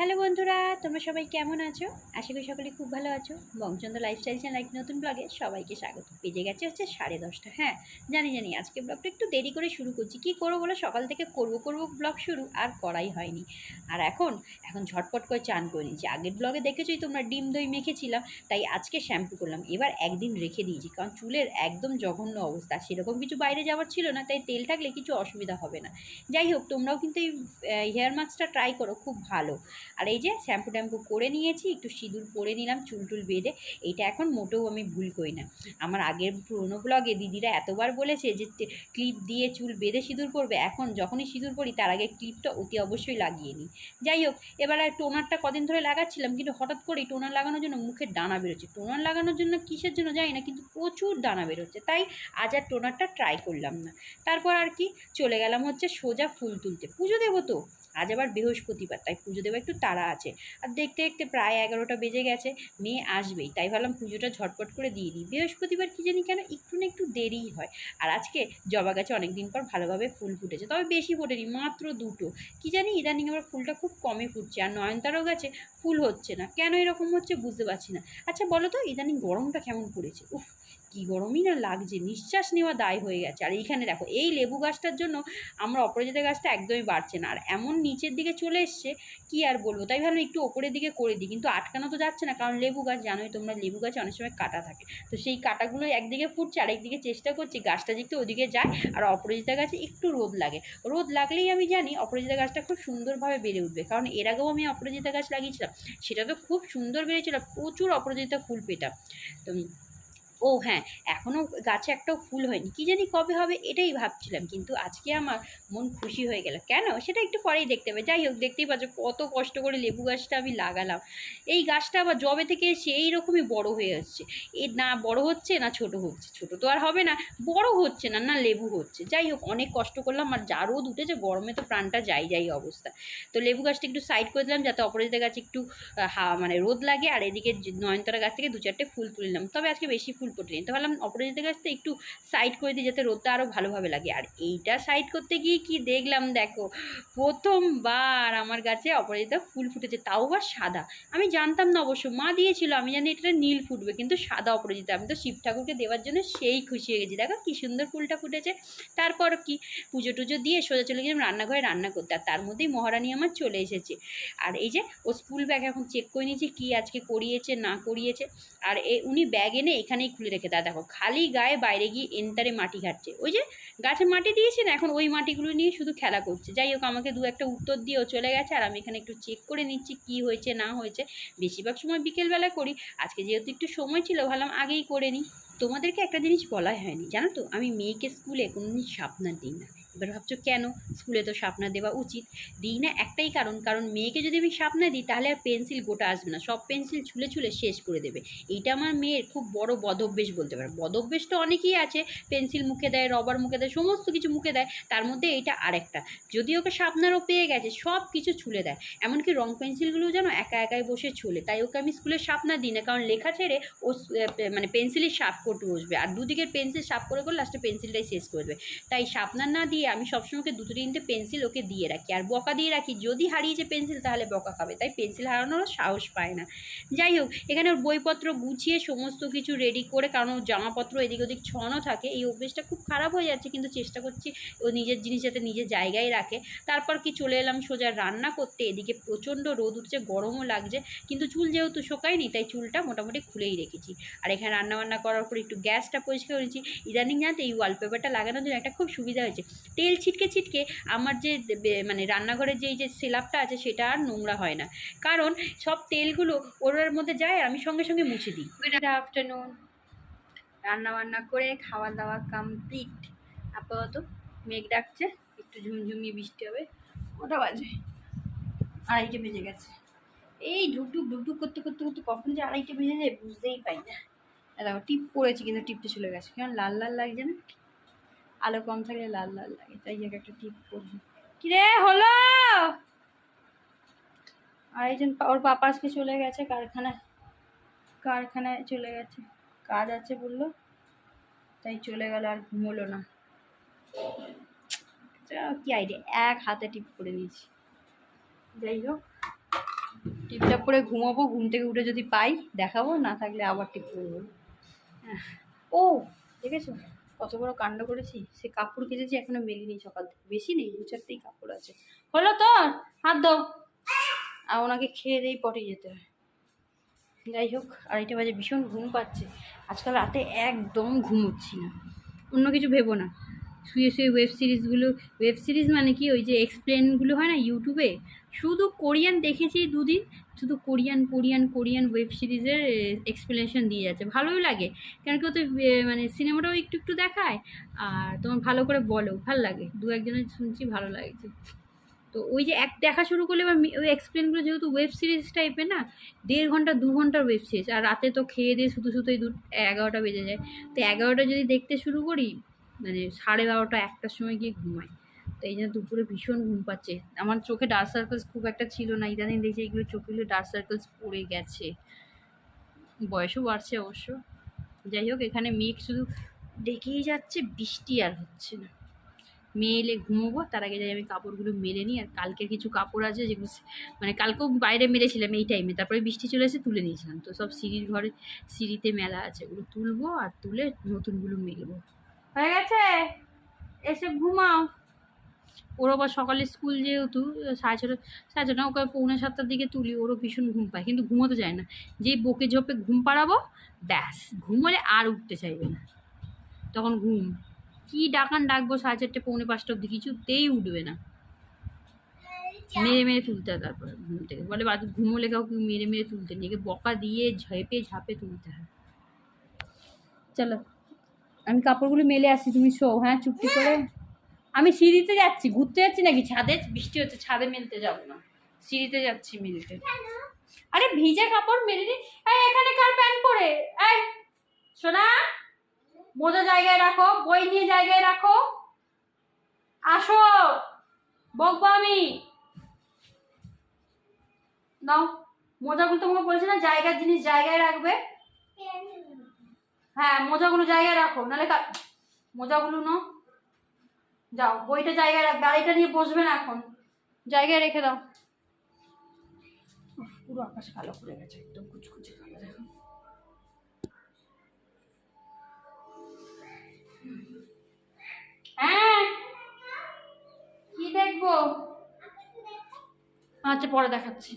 Hello বন্ধুরা, তোমরা সবাই কেমন আছো? আশা করি সকলে খুব ভালো আছো। বংচন্দ্র লাইফস্টাইল চ্যানেল এক নতুন ব্লগে সবাইকে স্বাগত। বেজে গেছে হচ্ছে সাড়ে দশটা হ্যাঁ? জানি জানি, আজকে ব্লগটা একটু দেরি করে শুরু করছি। কি করব বলো? সকাল থেকে করব করব ব্লগ শুরু, আর করাই হয়নি। আর এখন এখন ঝটপট করে চান করে নিয়েছি আগের ব্লগে দেখেছোই তোমরা ডিম দই মেখেছিলাম, তাই আজকে শ্যাম্পু করলাম। এবার একদিন রেখে দিয়েছি, কারণ চুলের একদম জঘন্য অবস্থা। সেরকম কিছু বাইরে যাওয়ার ছিল না, তাই তেল থাকলে কিছু অসুবিধা হবে না। যাই হোক, তোমরাও কিন্তু এই হেয়ার মাস্কটা ট্রাই করো, খুব ভালো। আর এই যে শ্যাম্পু ট্যাম্পু করে নিয়েছি, একটু সিঁদুর পরে নিলাম, চুল টুল বেঁধে। এইটা এখন মোটেও আমি ভুল করি না। আমার আগের পুরোনো ব্লগে দিদিরা এতবার বলেছে যে ক্লিপ দিয়ে চুল বেঁধে সিঁদুর পরবে। এখন যখনই সিঁদুর পরি, তার আগে ক্লিপটা অতি অবশ্যই লাগিয়ে নিই। যাই হোক, এবার টোনারটা কদিন ধরে লাগাচ্ছিলাম, কিন্তু হঠাৎ করেই টোনার লাগানোর জন্য মুখের ডানা বেরোচ্ছে। টোনার লাগানোর জন্য কিসের জন্য জানি না, কিন্তু প্রচুর দানা বেরোচ্ছে। তাই আজ আর টোনারটা ট্রাই করলাম না। তারপর আর কি, চলে গেলাম হচ্ছে সোজা ফুল তুলতে। পুজো দেবো তো? আজ আবার বৃহস্পতিবার, তাই পুজো দেবো একটু তাড়া আছে। আর দেখতে দেখতে প্রায় এগারোটা বেজে গেছে, মেয়ে আসবেই, তাই ভাবলাম পুজোটা ঝটপট করে দিয়ে দিই। বৃহস্পতিবার কী জানি কেন একটু না একটু দেরিই হয়। আর আজকে জবা গাছে অনেক দিন পর ভালোভাবে ফুল ফুটেছে, তবে বেশি ফোটেনি, মাত্র দুটো। কী জানি ইদানিং আমার ফুলটা খুব কমই ফুটছে, আর নয়নতারাও গাছে ফুল হচ্ছে না। কেন এরকম হচ্ছে বুঝতে পারছি না। আচ্ছা বলো তো, ইদানিং গরমটা কেমন পড়েছে? উফ কী গরমই না লাগছে, নিঃশ্বাস নেওয়া দায় হয়ে গেছে। আর এইখানে দেখো, এই লেবু গাছটার জন্য আমরা অপরাজিতা গাছটা একদমই বাড়ছে না। আর এমন নিচের দিকে চলে এসছে, কি আর বলব? তাই ভাবলাম একটু ওপরের দিকে করে দিই। কিন্তু আটকানো তো যাচ্ছে না, কারণ লেবু গাছ, জানোই তোমরা, লেবু গাছে অনেক সময় কাটা থাকে। তো সেই কাটাগুলো একদিকে ফুটছে আর একদিকে চেষ্টা করছি গাছটা যেতে ওদিকে যায়, আর অপরাজিতা গাছে একটু রোদ লাগে। রোদ লাগলেই আমি জানি অপরাজিতা গাছটা খুব সুন্দরভাবে বেড়ে উঠবে। কারণ এর আগেও আমি অপরাজিতা গাছ লাগিয়েছিলাম, সেটা তো খুব সুন্দর বেড়েছিল, প্রচুর অপরাজিতা ফুল পেতাম। তো ও হ্যাঁ এখনও গাছে একটাও ফুল হয়নি। কী জানি কবে হবে এটাই ভাবছিলাম, কিন্তু আজকে আমার মন খুশি হয়ে গেল। কেন? সেটা একটু পরেই দেখতে হবে। যাই হোক, দেখতেই পাচ্ছ কত কষ্ট করে লেবু গাছটা আমি লাগালাম। এই গাছটা আবার জবে থেকে সেই রকমই বড় হয়ে আসছে। এ না বড় হচ্ছে, না ছোট হচ্ছে। ছোট তো আর হবে না, বড় হচ্ছে না না লেবু হচ্ছে। যাই হোক, অনেক কষ্ট করলাম, আর যা রোদ উঠেছে, গরমে তো প্রাণটা যাই যাই অবস্থা। তো লেবু গাছটা একটু সাইড করে দিলাম, যাতে অপরাজিতা গাছে একটু হা মানে রোদ লাগে, আর এদিকে নয়নতারা গাছ থেকে দু চারটে ফুল তুলে নিলাম। তবে আজকে বেশি ফুল ফুটেনি তো ভাবলাম অপরাজিতা গাছটা একটু সাইড করে দিই যাতে রোদটা আরও ভালোভাবে লাগে। আর এইটা সাইড করতে গিয়ে কি দেখলাম দেখো, প্রথমবার আমার গাছে অপরাজিতা ফুল ফুটেছে, তাও বা সাদা। আমি জানতাম না অবশ্য, মা দিয়েছিল, আমি জানি এটা নীল ফুটবে, কিন্তু সাদা অপরাজিতা। আমি তো শিব ঠাকুরকে দেওয়ার জন্য সেই খুশি হয়ে গেছি। দেখো কি সুন্দর ফুলটা ফুটেছে। তারপর কি, পুজো টুজো দিয়ে সোজা চলে গেলাম রান্নাঘরে রান্না করতে। আর তার মধ্যেই মহারানী আমার চলে এসেছে। আর এই যে ও স্কুল ব্যাগ এখন চেক করে নিয়েছি, কী আজকে করিয়েছে, না করিয়েছে। আর এ উনি ব্যাগ এনে এখানেই খুলে রেখে দেয়। দেখো, খালি গায়ে বাইরে গিয়ে এন্টারে মাটি ঘাটছে। ওই যে গাছে মাটি দিয়েছে না, এখন ওই মাটিগুলো নিয়ে শুধু খেলা করছে। যাই হোক, আমাকে দু একটা উত্তর দিয়েও চলে গেছে, আর আমি এখানে একটু চেক করে নিচ্ছি কি হয়েছে, না হয়েছে। বেশিরভাগ সময় বিকেলবেলা করি। আজকে যেহেতু একটু সময় ছিল, ভাবলাম আগেই করে নিই। তোমাদেরকে একটা জিনিস বলাই হয়নি, জানো তো? আমি মেয়েকে স্কুলে কোনো দিন সাবধান দিই না। এবার ভাবছ কেন? স্কুলে তো সাপনা দেওয়া উচিত। দিই না একটাই কারণ কারণ মেয়েকে যদি আমি সাপনা দিই তাহলে আর পেন্সিল গোটা আসবে না। সব পেন্সিল ছুলে ছুলে শেষ করে দেবে। এইটা আমার মেয়ের খুব বড় বদভ্যেস বলতে পারে। বদভ্যেস তো অনেকেই আছে। পেন্সিল মুখে দেয়, রবার মুখে দেয়, সমস্ত কিছু মুখে দেয়। তার মধ্যে এইটা আরেকটা। যদি ওকে সাপনারও পেয়ে গেছে, সব কিছু ছুলে দেয়। এমনকি রং পেন্সিলগুলোও যেন একা একাই বসে ছুলে। তাই ওকে আমি স্কুলে সাপনা দিই না, কারণ লেখা ছেড়ে ও মানে পেন্সিলই সাপ করতে বসবে। আর দুদিকের পেন্সিল সাপ করে করে লাস্টে পেন্সিলটাই শেষ করে দেবে। তাই সাপনা না দিয়ে আমি সবসময় ওকে দুটো তিনটে পেন্সিল ওকে দিয়ে রাখি। আর বকা দিয়ে রাখি, যদি হারিয়েছে পেন্সিল তাহলে বকা খাবে। তাই পেন্সিল হারানোর সাহস পায় না। যাই হোক, এখানে ওর বইপত্র গুছিয়ে সমস্ত কিছু রেডি করে, কারণ ওর জামাপত্র এদিক ওদিক ছড়ানো থাকে, এই অভ্যেসটা খুব খারাপ হয়ে যাচ্ছে। কিন্তু চেষ্টা করছি ও নিজের জিনিস যাতে নিজের জায়গায় রাখে। তারপর কি চলে এলাম, সোজা রান্না করতে। এদিকে প্রচণ্ড রোদ উঠছে, গরমও লাগছে। কিন্তু চুল যেহেতু শোকায়নি, তাই চুলটা মোটামুটি খুলেই রেখেছি। আর এখানে রান্নাবান্না করার পর একটু গ্যাসটা পরিষ্কার করেছি ইদানিং জানতে এই ওয়ালপেপারটা লাগানোর জন্য একটা খুব সুবিধা হয়েছে। তেল ছিটকে ছিটকে আমার যে মানে রান্নাঘরের যেই যে সেলাপটা আছে সেটা আর নোংরা হয় না। কারণ সব তেলগুলো ওর মধ্যে যায়, আমি সঙ্গে সঙ্গে মুছে দিই। গুড আফটারনুন রান্না বান্না করে খাওয়া দাওয়া কমপ্লিট আপাতত মেঘ ডাকছে, একটু ঝুমঝুমি বৃষ্টি হবে। ওটা বাজে? আড়াইটে বেজে গেছে। এই ঢুকঢুক ঢুকঢুক করতে করতে করতে কখন যে আড়াইটে বেজে যায় বুঝতেই পাই না। দেখো, টিপ পড়েছি কিন্তু টিপটা চলে গেছে। কেমন লাল লাল লাগছে না? আলো কম থাকলে লাল লাল লাগে, তাই এক একটা টিপ পড়ছি কিরে, হলো? আরেকজন ওর পাপা আজকে চলে গেছে কারখানায়। কারখানায় চলে গেছে। কাজ আছে বলল, তাই চলে গেল আর ঘুমোলো না। কি আইডিয়া এক হাতে টিপ করে নিয়েছি যাই হোক টিপটাপ করে ঘুমাবো, ঘুম থেকে উঠে যদি পাই, দেখাবো, না থাকলে আবার টিপ করব ও, দেখেছ? কত বড় কাণ্ড করেছি? সে কাপড় কেচেছি, এখনও মেলিনি সকাল থেকে। বেশি নেই, দু চারটেই কাপড় আছে। হলো তো হাত দাও। আর ওনাকে খেয়ে দিয়েই পটে যেতে হয়। যাই হোক, আড়াইটে বাজে, ভীষণ ঘুম পাচ্ছে। আজকাল রাতে একদম ঘুমোচ্ছি না। অন্য কিছু ভেবো না। শুয়ে শুয়ে ওয়েব সিরিজগুলো ওয়েব সিরিজ মানে কি? ওই যে এক্সপ্লেনগুলো হয় না ইউটিউবে শুধু কোরিয়ান দেখেছি দুদিন, শুধু কোরিয়ান কোরিয়ান কোরিয়ান ওয়েব সিরিজের এক্সপ্লেনেশন দিয়ে যাচ্ছে। ভালোই লাগে। কেন কি ওতে মানে সিনেমাটাও একটু একটু দেখায়, আর তোমার ভালো করে বলো, ভালো লাগে। দু একজনের শুনছি ভালো লাগছে। তো ওই যে এক, দেখা শুরু করলে এবার ওই এক্সপ্লেনগুলো যেহেতু ওয়েব সিরিজ টাইপের না, দেড় ঘণ্টা, দু ঘণ্টার ওয়েব সিরিজ আর রাতে তো খেয়ে দিয়ে শুধু শুধুই দু, এগারোটা বেজে যায়। তো এগারোটা যদি দেখতে শুরু করি মানে সাড়ে বারোটা একটার সময় গিয়ে ঘুমাই তো এই জন্য দুপুরে ভীষণ ঘুম পাচ্ছে। আমার চোখে ডার্ক সার্কেলস খুব একটা ছিল না। ইদানিং দেখছি এগুলো চোখেগুলো ডার্ক সার্কেলস পড়ে গেছে। বয়সও বাড়ছে অবশ্য। যাই হোক, এখানে মেঘ শুধু ডেকেই যাচ্ছে, বৃষ্টি আর হচ্ছে না। মেয়ে এলে ঘুমোবো, তার আগে যাই আমি কাপড়গুলো মেলে নিই। আর কালকে কিছু কাপড় আছে যেগুলো মানে কালকেও বাইরে মেরেছিলাম এই টাইমে তারপরে বৃষ্টি চলে এসে তুলে নিয়েছিলাম। তো সব সিঁড়ির ঘরে সিঁড়িতে মেলা আছে। ওগুলো তুলবো আর তুলে নতুনগুলো মেলবো। হয়ে গেছে? এসে ঘুমাও। ওর আবার সকালে স্কুল যেহেতু, সাড়ে ছটা সাড়ে ছটা ওকে পৌনে সাতটার দিকে তুলি, ওরও ভীষণ ঘুম পায়, কিন্তু ঘুমোতে চায় না। যেই বকে ঝোপে ঘুম পাড়াবো, ব্যাস, ঘুমোলে আর উঠতে চাইবে না। তখন ঘুম। কি ডাকান ডাকবো সাড়ে চারটে, পৌনে পাঁচটা অব্দি কিছুতেই উঠবে না। মেরে মেরে তুলতে হয় তারপরে ঘুম থেকে। বলে বাদ ঘুমোলে কাউকে মেরে মেরে তুলতে একে বকা দিয়ে ঝেপে ঝাঁপে তুলতে হয়। চলো। আমি কাপড়গুলো মেলে আসি তুমি শো হ্যাঁ চুপটি করে। আমি সিঁড়িতে যাচ্ছি, ঘুরতে যাচ্ছি নাকি? ছাদে বৃষ্টি হচ্ছে, ছাদে মেলতে যাব না। সিঁড়িতে যাচ্ছি মেলতে। আরে ভিজে কাপড় মেলে নি? এই, এখানে কার প্যান্ট পরে? সোনা, মোজা জায়গায় রাখো, বই নিয়ে জায়গায় রাখো। আসো, বকবো আমি। নাও, মোজাগুলো তোমাকে বলেছি না, জায়গার জিনিস জায়গায় রাখবে। হ্যাঁ মোজাগুলো জায়গায় রাখো, নাহলে মোজাগুলো নো যাও, বইটা জায়গায় রাখ গাড়িটা নিয়ে বসবে না এখন। জায়গায় রেখে দাও। পুরো আকাশ কালো করে গেছে, একদম কুচকুচে হ্যাঁ কি দেখব? আচ্ছা পরে দেখাচ্ছি।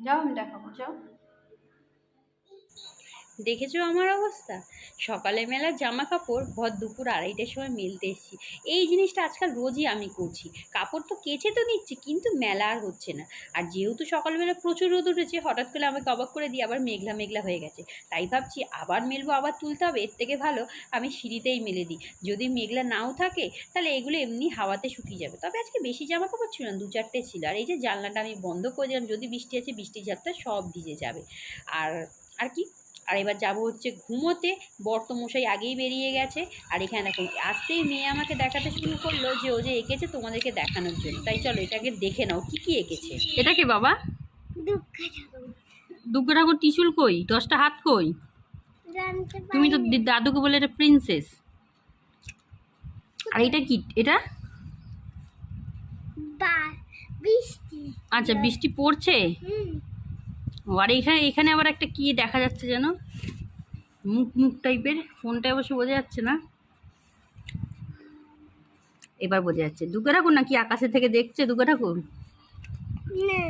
যাও, আমি দেখাবো, যাও। দেখেছ আমার অবস্থা? সকালে মেলা জামা কাপড় ভর দুপুর আড়াইটার সময় মেলতে এসেছি। এই জিনিসটা আজকাল রোজই আমি করছি। কাপড় তো কেচে তো নিচ্ছি, কিন্তু মেলা আর হচ্ছে না। আর যেহেতু সকালবেলা প্রচুর রোদ উঠেছে, হঠাৎ করে আমাকে অবাক করে দিয়ে আবার মেঘলা মেঘলা হয়ে গেছে। তাই ভাবছি আবার মেলবো, আবার তুলতে হবে। এর থেকে ভালো আমি সিঁড়িতেই মেলে দিই। যদি মেঘলা নাও থাকে, তাহলে এগুলো এমনি হাওয়াতে শুকিয়ে যাবে। তবে আজকে বেশি জামা কাপড় ছিল না, দু চারটে ছিল। আর এই যে জানলাটা আমি বন্ধ করে দিলাম, যদি বৃষ্টি আছে বৃষ্টি ঝাপটা সব ভিজে যাবে। আর আর কি? আর এবার যাব হচ্ছে ঘুমোতে। বর্তমশাই আগেই বেরিয়ে গেছে। আর এখানে দেখো আসতেই মেয়ে আমাকে দেখাতে শুরু করল যে ও যে এঁকেছে তোমাদেরকে দেখানোর জন্য। তাই চলো এটাকে দেখে নাও কি কি এঁকেছে? এটা কে বাবা? দুর্গা ঠাকুর। ত্রিশুল কই? দশটা হাত কই? তুমি তো দাদুকে বলে এটা প্রিন্সেস আর এটা কি? এটা? বৃষ্টি। আচ্ছা বৃষ্টি পড়ছে? আর এখানে এখানে আবার একটা কি দেখা যাচ্ছে যেন মুখ মুখ টাইপের ফোনটা অবশ্য বোঝা যাচ্ছে না। এবার বোঝা যাচ্ছে। দুর্গা ঠাকুর নাকি আকাশে থেকে দেখছে দুর্গা ঠাকুর? না।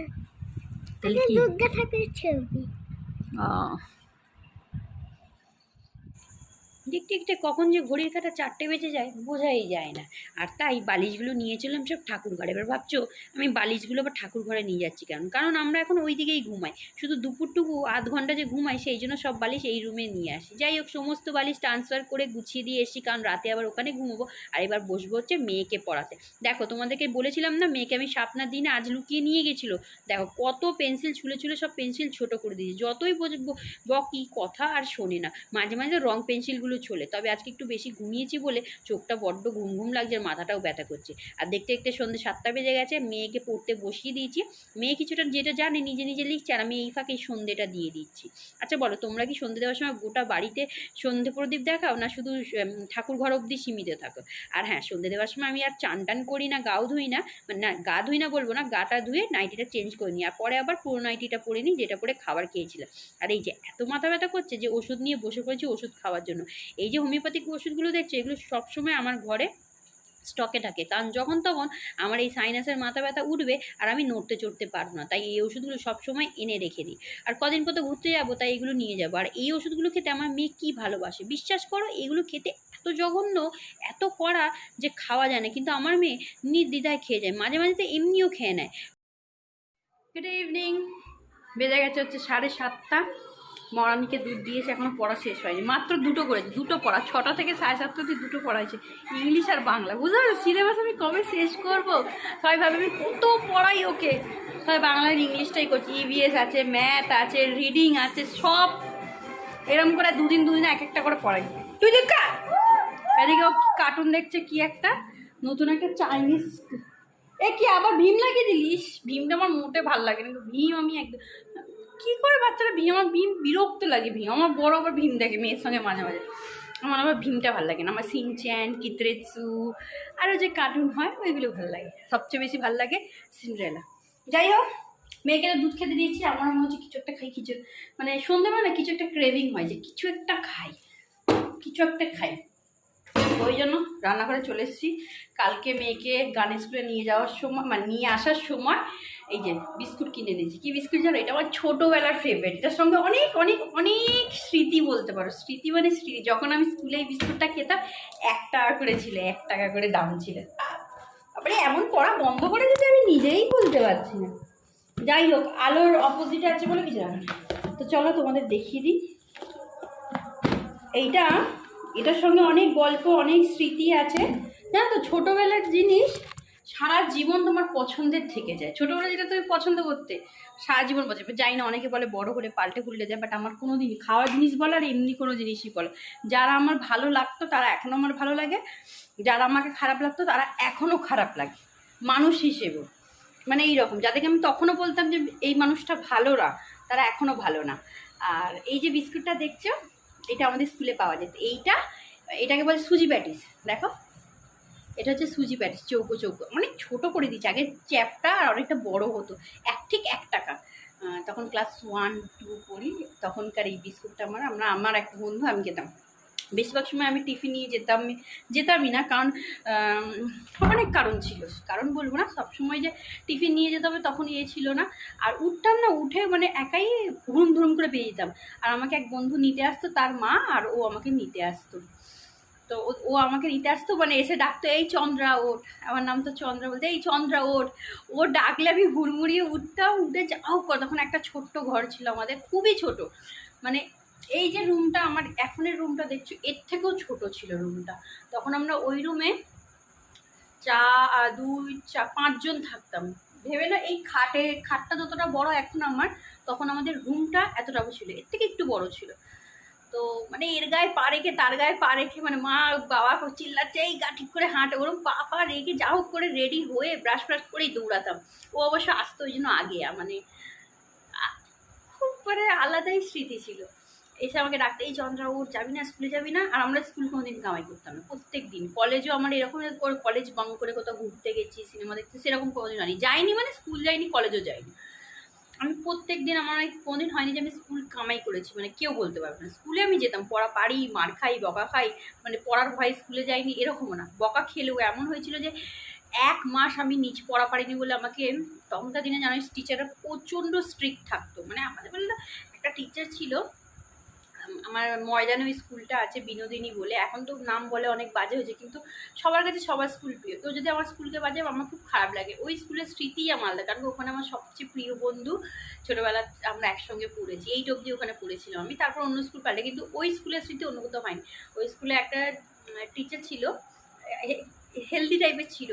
তাহলে কি? দুর্গা ঠাকুরের ছবি। ও। দেখতে দেখতে কখন যে ঘড়ির কাটা চারটে বেজে যায়, বোঝাই যায় না। আর তাই বালিশগুলো নিয়ে চললাম সব ঠাকুর ঘরে। এবার ভাবছ, আমি বালিশগুলো আবার ঠাকুর ঘরে নিয়ে যাচ্ছি কেন? কারণ আমরা এখন ওই দিকেই ঘুমাই। শুধু দুপুরটুকু, আধ ঘণ্টা যে ঘুমাই, সেই জন্য সব বালিশ এই রুমে নিয়ে আসি। যাই হোক, সমস্ত বালিশ ট্রান্সফার করে গুছিয়ে দিয়ে এসেছি, কারণ রাতে আবার ওখানে ঘুমোবো। আর এবার বসবো হচ্ছে মেয়েকে পড়াতে। দেখো, তোমাদেরকে বলেছিলাম না, মেয়েকে আমি সাপনার দিনে আজ লুকিয়ে নিয়ে গেছিল। দেখো, কত পেন্সিল ছুলে ছুলে সব পেন্সিল ছোট করে দিয়েছি। যতই বকি কথা আর শোনে না। মাঝে মাঝে রং পেন্সিলগুলো ওষুধগুলো চলে। তবে আজকে একটু বেশি ঘুমিয়েছি বলে চোখটা বড্ড ঘুম ঘুম লাগছে আর মাথাটাও ব্যথা করছে। আর দেখতে দেখতে সন্ধ্যে সাতটা বেজে গেছে, মেয়েকে পড়তে বসিয়ে দিয়েছি। মেয়ে কিছুটা যেটা জানে নিজে নিজে লিখছে আর আমি এই ফাঁকে সন্ধ্যেটা দিয়ে দিচ্ছি। আচ্ছা বলো, তোমরা কি সন্ধ্যে দেওয়ার সময় গোটা বাড়িতে সন্ধে প্রদীপ দেখাও না শুধু ঠাকুর ঘর অবধি সীমিত থাকো? আর হ্যাঁ সন্ধে দেওয়ার সময় আমি আর চান টান করি না, গাও ধুই না মানে না, গা ধুই না বলব না, গাটা ধুয়ে নাইটিটা চেঞ্জ করে নিই। আর পরে আবার পুরো নাইটিটা পরে নিই, যেটা পরে খাবার খেয়েছিলাম। আর এই যে এত মাথা ব্যথা করছে যে ওষুধ নিয়ে বসে পড়েছি ওষুধ খাওয়ার জন্য। এই যে হোমিওপ্যাথিক ওষুধগুলো দেখছ, এগুলো সবসময় আমার ঘরে স্টকে থাকে। কারণ যখন তখন আমার এই সাইনাসের মাথা ব্যথা উঠবে আর আমি নড়তে চড়তে পারব না। তাই এই ওষুধগুলো সবসময় এনে রেখে দিই। আর কদিন পর তো ঘুরতে যাব, তাই এগুলো নিয়ে যাব। আর এই ওষুধগুলো খেতে আমার মেয়ে কী ভালোবাসে? বিশ্বাস করো, এগুলো খেতে এত জঘন্য, এত কড়া যে খাওয়া যায় না। কিন্তু আমার মেয়ে নির্দ্বিধায় খেয়ে যায়। মাঝে মাঝে তো এমনিও খেয়ে নেয়। গুড ইভিনিং বেজে গেছে হচ্ছে সাড়ে সাতটা। মরানিকে দুধ দিয়েছে, এখনও পড়া শেষ হয়নি। মাত্র দুটো করেছে, দুটো পড়া, ছটা থেকে সাড়ে সাতটা অব্দি দুটো পড়াইছে ইংলিশ আর বাংলা, বুঝতে পারছ সিলেবাস আমি কবে শেষ করব? সবাই ভাবে আমি কত পড়াই ওকে। সবাই বাংলা আর ইংলিশটাই করছি ইভিএস আছে ম্যাথ আছে রিডিং আছে, সব এরকম করে দুদিন দুদিন এক একটা করে পড়াই। তুই দেখা এদিকে ও কার্টুন দেখছে কি একটা? নতুন একটা চাইনিজ এ কি, আবার ভীম লাগিয়ে দিলিস? ভীমটা আমার মোটে ভালো লাগে না ভীম আমি একদম কি করে বাচ্চারা ভীম? আমার ভীম বিরক্ত লাগে, ভীম। আমার বড় আবার ভীম দেখে, মেয়ের সঙ্গে মাঝে মাঝে। আমার আবার ভীমটা ভালো লাগে না। আমার সিনচ্যান কিত্রেৎসু আরও যে কার্টুন হয়, ওইগুলো ভালো লাগে। সবচেয়ে বেশি ভালো লাগে সিন্ড্রেলা যাই হোক, মেয়েকে দুধ খেতে দিয়েছি। আমার মনে হচ্ছে কিছু একটা খাই, কিছু মানে সন্ধ্যাবেলা কিছু একটা ক্রেভিং হয় যে কিছু একটা খাই। কিছু একটা খাই। ওই জন্য রান্নাঘরে চলে এসেছি। কালকে মেয়েকে গানের স্কুলে নিয়ে যাওয়ার সময় মানে নিয়ে আসার সময় এই যে বিস্কুট কিনে দিয়েছি কি বিস্কুট জানো? এটা আমার ছোটোবেলার ফেভারিট এটার সঙ্গে অনেক অনেক অনেক স্মৃতি বলতে পারো। স্মৃতি মানে স্মৃতি। যখন আমি স্কুলে এই বিস্কুটটা খেতাম, এক টাকা করে ছিল, এক টাকা করে দাম ছিল। তারপরে এমন পড়া বন্ধ করে দিতে আমি নিজেই বলতে পারছি না। যাই হোক, আলোর অপোজিটে আছে বলে কিছু জানি। তো চলো তোমাদের দেখিয়ে দিই। এইটা এটার সঙ্গে অনেক গল্প, অনেক স্মৃতি আছে। জানো তো, ছোটোবেলার জিনিস সারা জীবন তোমার পছন্দের থেকে যায়। ছোটোবেলা যেটা তুমি পছন্দ করতে, সারা জীবন পছন্দ যাই না, অনেকে বলে বড় করে পাল্টে পুল্টে যায় বাট আমার কোনো দিনই খাওয়ার জিনিস বলো আর এমনি কোনো জিনিসই বলো। যারা আমার ভালো লাগতো, তারা এখনও আমার ভালো লাগে। যারা আমাকে খারাপ লাগতো, তারা এখনও খারাপ লাগে। মানুষ হিসেবেও মানে এইরকম। যাদেরকে আমি তখনও বলতাম যে, এই মানুষটা ভালো না, তারা এখনও ভালো না। আর এই যে বিস্কুটটা দেখছ এটা আমাদের স্কুলে পাওয়া যেত এইটা, এটাকে বলে সুজি প্যাটিস, দেখো। এটা হচ্ছে সুজি প্যাটিস, চৌকো চৌকো। অনেক ছোটো করে দিচ্ছে আগে চ্যাপটা আর অনেকটা বড় হতো, এক ঠিক এক টাকা। তখন ক্লাস ওয়ান টু পড়ি, তখনকার এই বিস্কুটটা আমার, আমরা, আমার এক বন্ধু, আমি খেতাম। বেশিরভাগ সময় আমি টিফিন নিয়ে যেতাম, যেতামই না, কারণ অনেক কারণ ছিল। কারণ বলব না, সবসময় যে টিফিন নিয়ে যেতে হবে তখন ইয়ে ছিল না। আর উঠতাম না, উঠে মানে একাই ধুম ধুম করে পেয়ে যেতাম। আর আমাকে এক বন্ধু নিতে আসতো, তার মা, আর ও আমাকে নিতে আসতো। তো ও- আমাকে নিতে আসতো মানে এসে ডাকতো, এই চন্দ্রা, ওঠ। আমার নাম তো চন্দ্রা বলতে, এই চন্দ্রা, ওঠ। ও ডাকলে আমি হুড়মুড়িয়ে উঠতাম, উঠে যাও তখন একটা ছোট্ট ঘর ছিল আমাদের, খুবই ছোট। মানে এই যে রুমটা আমার এখনের রুমটা দেখছ, এর থেকেও ছোট ছিল রুমটা তখন আমরা ওই রুমে চা দুই চা পাঁচজন থাকতাম। ভেবে না এই খাটে, খাটটা যতটা বড় এখন আমার, তখন আমাদের রুমটা এতটা ছিল, এর থেকে একটু বড় ছিল। তো মানে এর গায়ে পা রেখে, তার গায়ে পা রেখে মানে মা, বাবা চিল্লাচ্ছে, এই গা ঠিক করে হাঁটে ওরকম পা পা রেখে যা হোক করে রেডি হয়ে ব্রাশ ফ্রাশ করেই দৌড়াতাম। ও অবশ্য আসতো ওই জন্য আগে মানে খুব মানে আলাদাই স্মৃতি ছিল। এসে আমাকে ডাকতে এই চন্দ্রা ওর যাবি না? স্কুলে যাবি না? আর আমরা স্কুল কোনোদিন কামাই করতাম না প্রত্যেক দিন। কলেজও আমার এরকম কলেজ বাং করে কোথাও ঘুরতে গেছি সিনেমা দেখতে সেরকম কোনোদিন হয়নি। যাইনি মানে স্কুল যাইনি কলেজও যাইনি। আমি প্রত্যেক দিন আমার কোনোদিন হয়নি যে আমি স্কুল কামাই করেছি মানে কেউ বলতে পারবে না। স্কুলে আমি যেতাম পড়া পারি মার খাই বকা খাই মানে পড়ার ভয়ে স্কুলে যাইনি এরকমও না। বকা খেলেও এমন হয়েছিল যে এক মাস আমি নিচ পড়া পারিনি বলে আমাকে তখনকার দিনে জানো টিচাররা প্রচণ্ড স্ট্রিক্ট থাকতো। মানে আমাদের বলে না, একটা টিচার ছিল আমার ময়দানে ওই স্কুলটা আছে বিনোদিনী বলে। এখন তো নাম বলে অনেক বাজে হয়েছে, কিন্তু সবার কাছে সবার স্কুল প্রিয়। কেউ যদি আমার স্কুলকে বাজে, আমার খুব খারাপ লাগে। ওই স্কুলের স্মৃতিই আমার আলাদা, কারণ ওখানে আমার সবচেয়ে প্রিয় বন্ধু ছোটোবেলা আমরা একসঙ্গে পড়েছি, এইট অবধি ওখানে পড়েছিলাম আমি। তারপর অন্য স্কুল পাল্টে কিন্তু ওই স্কুলের স্মৃতি কোথাও হয়নি। ওই স্কুলে একটা টিচার ছিল হেলদি টাইপের ছিল।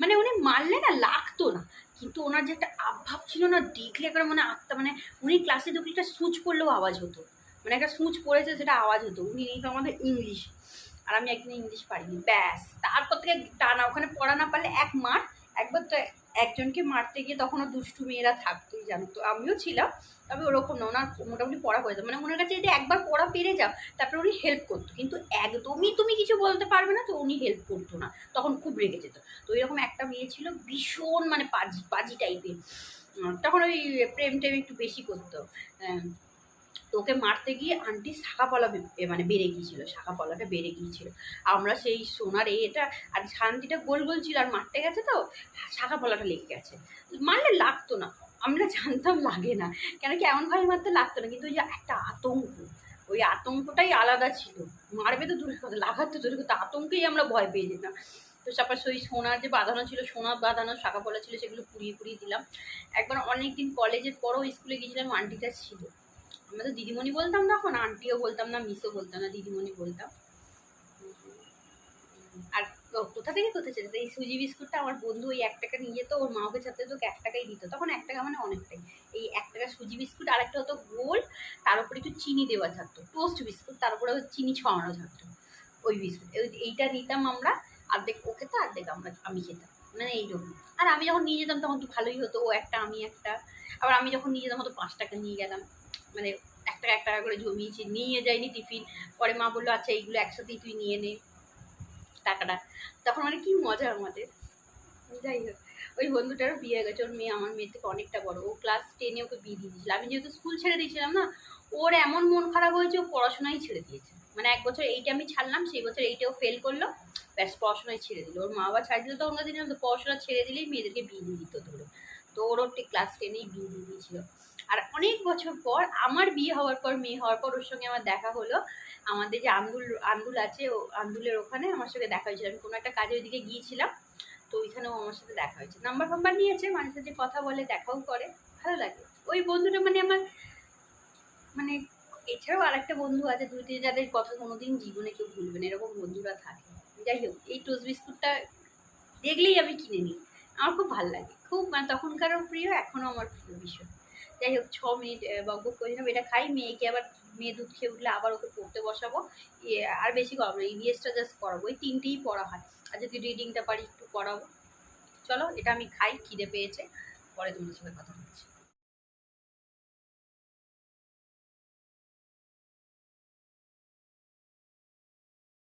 মানে উনি মারলে না, লাগতো না। কিন্তু ওনার যে একটা আভাব ছিল না, দেখলে একবার মানে আত্মা মানে উনি ক্লাসে ঢুকলে একটা সুচ করলেও আওয়াজ হতো। মানে একটা সুচ পড়েছে সেটা আওয়াজ হতো। উনি তো আমাদের ইংলিশ আর আমি একদিন ইংলিশ পারিনি। ব্যাস। তারপর থেকে টানা ওখানে পড়া না পারলে এক মার একবার তো একজনকে মারতে গিয়ে তখনও দুষ্টু মেয়েরা থাকতোই জানো তো। আমিও ছিলাম তবে ওরকম না ওনার মোটামুটি পড়া হয়ে যেত মানে ওনার কাছে যদি একবার পড়া পেরে যাও তারপরে উনি হেল্প করতো। কিন্তু একদমই তুমি কিছু বলতে পারবে না তো উনি হেল্প করতো না। তখন খুব রেগে যেত। তো এরকম একটা মেয়ে ছিল ভীষণ মানে পাজি পাজি টাইপের তখন ওই প্রেম টেম একটু বেশি করতো। আহ, তো ওকে মারতে গিয়ে আন্টি শাখাপলা মানে বেড়ে গিয়েছিল শাখাপলাটা বেড়ে গিয়েছিল। আমরা সেই সোনার এটা আর শান্তিটা গোল গোল ছিল, আর মারতে গেছে তো শাখাপলাটা লেগে গেছে। মারলে লাগতো না, আমরা জানতাম লাগে না। কেন কি এমনভাবে মারতে লাগতো না, কিন্তু ওই যে একটা আতঙ্ক, ওই আতঙ্কটাই আলাদা ছিল। মারবে তো দূরের কথা, লাগার তো দূরের কথা, আতঙ্কেই আমরা ভয় পেয়ে যেতাম। তো তারপর সেই সোনার যে বাঁধানো ছিল, সোনা বাঁধানো, শাখা পলা ছিল, সেগুলো পুড়িয়ে পুড়িয়ে দিলাম। একবার অনেক দিন কলেজের পরও স্কুলে গিয়েছিলাম, আন্টিটা ছিল। আমরা তো দিদিমণি বলতাম তখন, আন্টিও বলতাম না, মিসও বলতাম না, দিদিমণি বলতাম। আর কোথা থেকে কোথা ছিল এই সুজি বিস্কুটটা আমার বন্ধু ওই এক টাকা নিয়ে যেত, ওর মা ওকে ছাড়তে তোকে এক টাকাই দিত। তখন এক টাকা মানে অনেকটাই। এই এক টাকা সুজি বিস্কুট, আর একটা হতো গোল, তার উপরে একটু চিনি দেওয়া থাকতো। টোস্ট বিস্কুট, তার উপরে চিনি ছড়ানো থাকতো। ওই বিস্কুট, এই- এইটা নিতাম আমরা, অর্ধেক ও খেতো অর্ধেক আমরা, আমি খেতাম। মানে এইরকম। আর আমি যখন নিয়ে যেতাম তখন তো ভালোই হতো, ও একটা, আমি একটা। আবার আমি যখন নিয়ে যেতাম হয়তো পাঁচ টাকা নিয়ে গেলাম। মানে এক টাকা এক টাকা করে জমিয়েছি, নিয়ে যাইনি টিফিন। পরে মা বলল আচ্ছা এইগুলো একসাথেই তুই নিয়ে নে। টাকাটা। তখন মানে কি মজা আমাদের। যাই হোক, ওই বন্ধুটারও বিয়ে হয়ে গেছে। ওর মেয়ে আমার মেয়ের থেকে অনেকটা বড়। ও ক্লাস টেনে ওকে বিয়ে দিয়ে দিয়েছিল। আমি যেহেতু স্কুল ছেড়ে দিয়েছিলাম না, ওর এমন মন খারাপ হয়েছে, ও পড়াশোনাই ছেড়ে দিয়েছে। মানে এক বছর এইটা আমি ছাড়লাম, সেই বছর এইটাও ফেল করল। ব্যাস পড়াশোনায় ছেড়ে দিল। ওর মা বাবা ছাড় দিল তখনকার দিনে পড়াশোনা ছেড়ে দিলেই মেয়েদেরকে বিয়ে দিয়ে দিত ধরে। তো ওর ওর ক্লাস টেনেই বিয়ে দিয়ে দিয়েছিল। আর অনেক বছর পর আমার বিয়ে হওয়ার পর, মেয়ে হওয়ার পর ওর সঙ্গে আমার দেখা হলো। আমাদের যে আন্দুল আন্দুল আছে, ও আন্দুলের ওখানে আমার সঙ্গে দেখা হয়েছিল। আমি কোনো একটা কাজে ওইদিকে গিয়েছিলাম, তো ওইখানেও আমার সাথে দেখা হয়েছে। নাম্বার ফাম্বার নিয়েছে, মাঝে সাথে কথা বলে, দেখাও করে। ভালো লাগে। ওই বন্ধুটা মানে আমার মানে এছাড়াও আরেকটা বন্ধু আছে তিন যাদের কথা কোনোদিন জীবনে কেউ ভুলবে না, এরকম বন্ধুরা থাকে। যাই হোক, এই টোস্ট বিস্কুটটা দেখলেই আমি কিনে নিই। আমার খুব ভালো লাগে। খুব মানে তখনকারও প্রিয়, এখনও আমার প্রিয় ভীষণ। যাই হোক, ছ মিনিট বক বক করে এটা খাই, মেয়েকে আবার, মেয়ে দুধ খেয়ে উঠলে আবার ওকে পড়তে বসাবো। আর বেশি করাবো না ইভিএসটা জাস্ট করাবো, ওই তিনটেই পড়া হয়। আর যদি রিডিংটা পারি একটু করাবো। চলো, এটা আমি খাই, খিদে পেয়েছে, পরে তোমাদের সঙ্গে কথা বলছি।